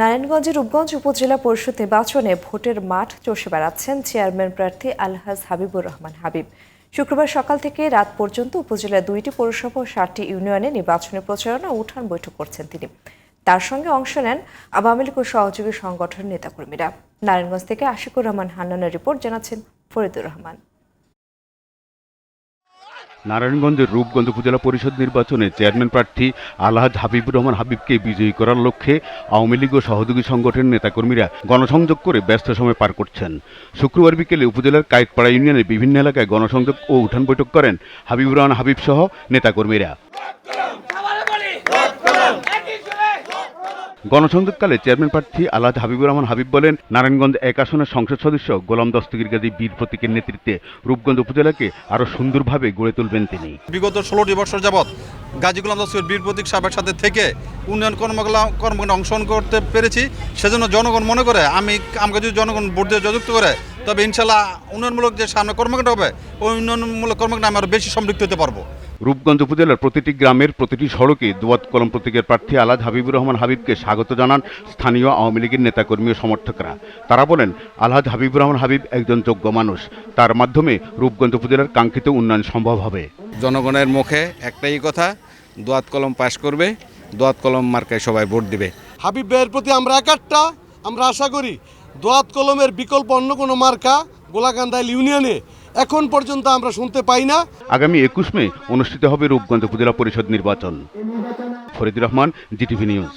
নারায়ণগঞ্জের রূপগঞ্জ উপজেলা পরিষদ নির্বাচনে ভোটের মাঠ চষে বেড়াচ্ছেন চেয়ারম্যান প্রার্থী আলহাজ হাবিবুর রহমান হাবিব। শুক্রবার সকাল থেকে রাত পর্যন্ত উপজেলার দুইটি পৌরসভা ও ষাটটি ইউনিয়নে নির্বাচনী প্রচারণা উঠান বৈঠক করছেন তিনি। তার সঙ্গে অংশ নেন আওয়ামী লীগ ও সহযোগী সংগঠনের নেতাকর্মীরা। নারায়ণগঞ্জ থেকে আশিকুর রহমান হান্নানের রিপোর্ট জানাচ্ছেন ফরিদুর রহমান। নারায়ণগঞ্জের রূপগঞ্জ উপজেলা পরিষদ নির্বাচনে চেয়ারম্যান প্রার্থী আলহাজ হাবিবুর রহমান হাবিবকে বিজয়ী করার লক্ষ্যে আওয়ামী লীগ ও সহযোগী সংগঠনের নেতাকর্মীরা গণসংযোগ করে ব্যস্ত সময় পার করছেন। শুক্রবার বিকেলে উপজেলার কায়েকপাড়া ইউনিয়নের বিভিন্ন এলাকায় গণসংযোগ ও উঠান বৈঠক করেন হাবিবুর রহমান হাবিব সহ নেতাকর্মীরা। গণসংযোগকালে চেয়ারম্যান প্রার্থী আলহাজ হাবিবুর রহমান হাবিব বলেন, নারায়ণগঞ্জ এক আসনের সংসদ সদস্য গোলাম দস্তগীর গাজী বীর প্রতীকের নেতৃত্বে রূপগঞ্জ উপজেলাকে আরও সুন্দরভাবে গড়ে তুলবেন তিনি। বিগত ষোলোটি বছর যাবৎ গাজী গোলাম দস্তির বীর প্রতীক সাহেবের সাথে থেকে উন্নয়ন কর্মকলা, কর্মকাণ্ডে অংশগ্রহণ করতে পেরেছি। সেজন্য জনগণ মনে করে, আমি আমাকে যদি জনগণ ভোট দিয়ে যুক্ত করে, তবে ইনশাল্লাহ উন্নয়নমূলক যে সামনে কর্মকাণ্ড হবে, ওই উন্নয়নমূলক কর্মকাণ্ডে আমি আরও বেশি সম্পৃক্ত হতে পারব। রূপগঞ্জ উপজেলার প্রতিটি গ্রামের প্রতিটি সড়কে দোয়াত কলম প্রতীকের প্রার্থী আলাদ হাবিবুর রহমান হাবিবকে স্বাগত জানান স্থানীয় আওয়ামী লীগের নেতাকর্মী ও সমর্থকরা। তারা বলেন আলহাজ হাবিবুর রহমান হাবিব একজন যোগ্য মানুষ। তার মাধ্যমে রূপগঞ্জ উপজেলার কাঙ্ক্ষিত উন্নয়ন সম্ভব হবে। জনগণের মুখে একটাই কথা দোয়াত কলম পাশ করবে দোয়াত কলম মার্কায় সবাই ভোট দিবে। হাবিব ভাইয়ের প্রতি আমরা একাট্টা আমরা আশা করি দোয়াত কলমের বিকল্প অন্য কোনো মার্কা গোলাকান্দাইল ইউনিয়নে এখন পর্যন্ত আমরা শুনতে পাই না। আগামী একুশ মে অনুষ্ঠিত হবে রূপগঞ্জ উপজেলা পরিষদ নির্বাচন। Faridur Rahman, GTV news.